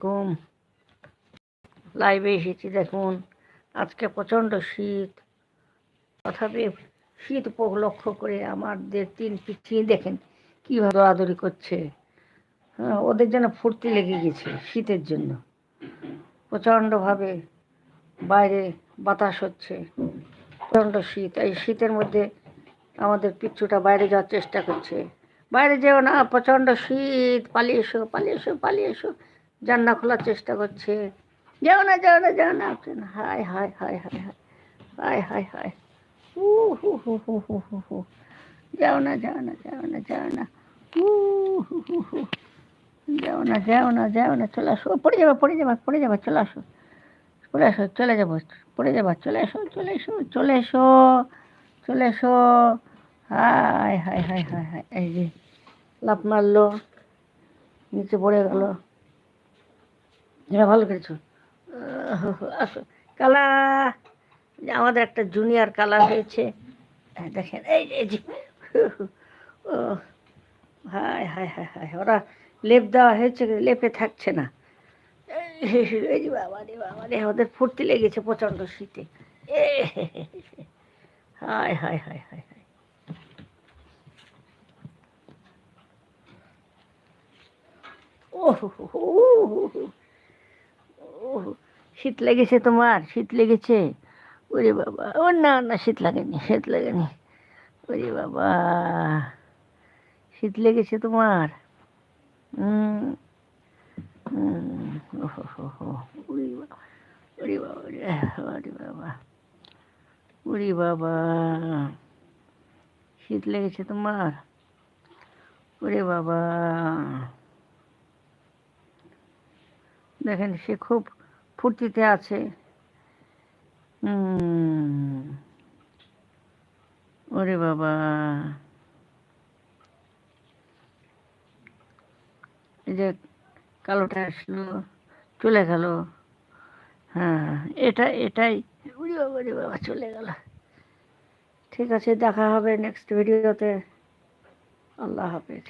ঘুম লাইভে এসেছি, দেখুন। আজকে প্রচণ্ড শীত। তথাপি শীত উপলক্ষ করে আমাদের তিন পিচ্ছি, দেখেন কীভাবে দৌড়াদৌড়ি করছে। হ্যাঁ ওদের যেন ফুর্তি লেগে গেছে শীতের জন্য। প্রচণ্ডভাবে বাইরে বাতাস হচ্ছে। প্রচণ্ড শীত। এই শীতের মধ্যে আমাদের পিচ্ছুটা বাইরে যাওয়ার চেষ্টা করছে। বাইরে যেও না, প্রচণ্ড শীত। পালিয়ে এসো পালিয়ে এসো পালিয়ে এসো। জান্না খোলার চেষ্টা করছে যাও না যাও না যাও না হায় হায় হায় হায় হায় হায় হায় হায় হু হু হু হু হু হু হু যাও না যাও না যাও না যাও না হু হু হু হু যাও না যাও না যাও না চলে আসো পড়ে যাবে পড়ে যাবে পড়ে যাবে চলে আসো চলে আসো চলে যাব পড়ে যাবা চলে এসো চলে এসো চলে এসো চলে এসো হায় হায় হায় হায় হায় এই যে লাফ মারলো নিচে পড়ে গেল এটা ভালো করেছ আসো। কালা আমাদের একটা জুনিয়র কালার হয়েছে। হ্যাঁ, দেখেন এই এই যে। হায় হায় হায় হায় ওরা লেপ দেওয়া হয়েছে লেপে থাকছে না। এই বাবা রে বাবা রে ওদের ফুর্তি লেগেছে প্রচণ্ড শীতে। হায় হায় হায় হায় হায়। ও শীত লেগেছে তোমার, শীত লেগেছে। ওরে বাবা, ও না না, শীত লাগেনি শীত লাগেনি। ওরে বাবা, শীত লেগেছে তোমার। ওরে বাবা বাবা, ওরে বাবা। শীত লেগেছে তোমার, ওরে বাবা। দেখেন, সে খুব ফুর্তিতে আছে। ওরে বাবা। এই যে কালোটা আসলো, চলে গেল। হ্যাঁ এটা, এটাই। উড়ি বাবা রে বাবা, চলে গেল। ঠিক আছে, দেখা হবে নেক্সট ভিডিওতে আল্লাহ হাফেজ।